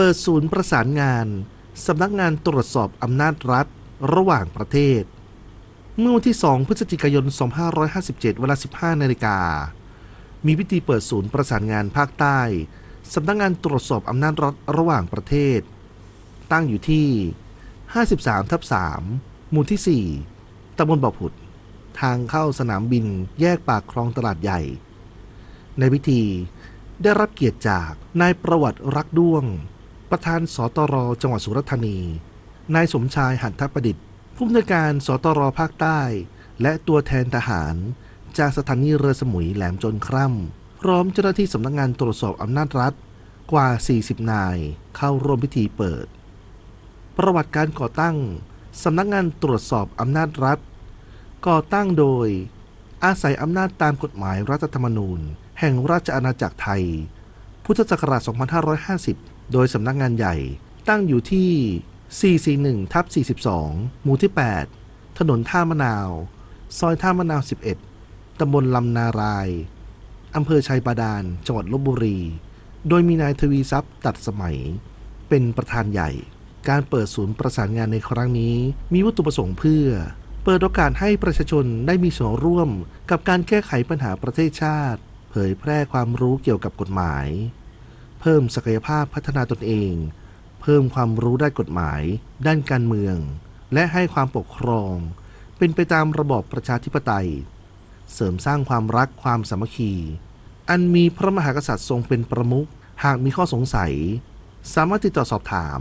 เปิดศูนย์ประสานงาน สำนักงานตรวจสอบอำนาจรัฐ ระหว่างประเทศ เมื่อวันที่ 2 พฤศจิกายน 2557 เวลา 15 นาฬิกา มีพิธีเปิดศูนย์ประสานงานภาคใต้ สำนักงานตรวจสอบอำนาจรัฐระหว่างประเทศ ตั้งอยู่ที่ 53 ทับ 3 หมู่ที่ 4ตำบลบ่อผุด ทางเข้าสนามบินแยกปากคลองตลาดใหญ่ ในพิธีได้รับเกียรติจากนายประวัติรักด้วง ประธานสตรจังหวัดสุราษฎร์ธานี นายสมชายหันทประดิษฐ์ ผู้อำนวยการสตรภาคใต้ และตัวแทนทหาร จากสถานีเรือสมุยแหลมจนคร่ำพร้อมเจ้าหน้าที่สำนักงานตรวจสอบอำนาจรัฐกว่า 40 นาย เข้าร่วมพิธีเปิด ประวัติการก่อตั้งสำนักงานตรวจสอบอำนาจรัฐ ก่อตั้งโดย อาศัยอำนาจตามกฎหมายรัฐธรรมนูญ แห่งราชอาณาจักรไทย พุทธศักราช 2550 โดยสำนักงานใหญ่ ตั้งอยู่ที่ 441 ทับ 42 หมู่ที่ 8 ถนนท่ามะนาว ซอยท่ามะนาว 11 ตำบลลำนารายอำเภอชัยบาดาล จังหวัดลบบุรี โดยมีนายทวีทรัพย์ตัดสมัย เป็นประธานใหญ่ การเปิดศูนย์ประสานงานในครั้งนี้ มีวัตถุประสงค์เพื่อ เปิดโอกาสให้ประชาชนได้มีส่วนร่วมกับการแก้ไขปัญหาประเทศชาติ เผยแพร่ความรู้เกี่ยวกับกฎหมาย เพิ่มศักยภาพพัฒนาตนเอง เพิ่มความรู้ด้านกฎหมาย ด้านการเมือง และให้ความปกครอง เป็นไปตามระบอบประชาธิปไตย เสริมสร้างความรักความสามัคคี อันมีพระมหากษัตริย์ทรงเป็นประมุขหากมีข้อสงสัย สามารถติดต่อสอบถาม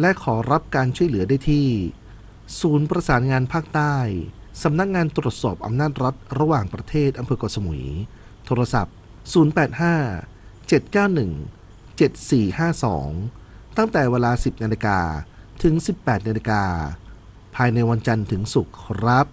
และขอรับการช่วยเหลือได้ที่ ศูนย์ประสานงานภาคใต้สำนักงานตรวจสอบอำนาจรัฐระหว่างประเทศอำเภอเกาะสมุย โทรศัพท์ 085 791 7452 ตั้งแต่เวลา 10นาฬิกาถึง 18นาฬิกาภายในวันจันทร์ถึงศุกร์ครับ